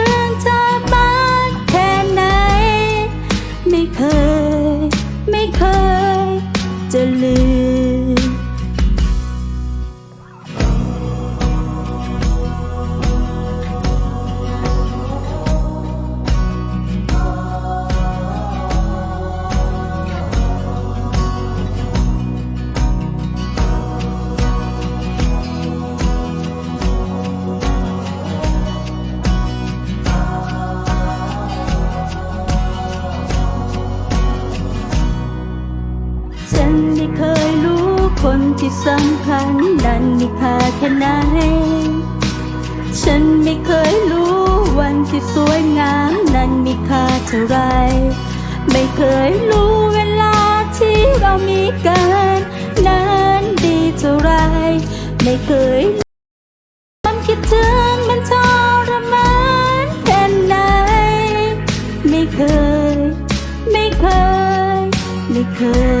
ง คนที่สำคัญนั้นมีค่าแค่ไหน ฉันไม่เคยรู้วันที่สวยงามนั้นมีค่าเท่าไร ไม่เคยรู้เวลาที่เรามีกัน นั้นดีเท่าไร ไม่เคยความคิดถึงมันทรมานแค่ไหน ไม่เคย ไม่เคย ไม่เคย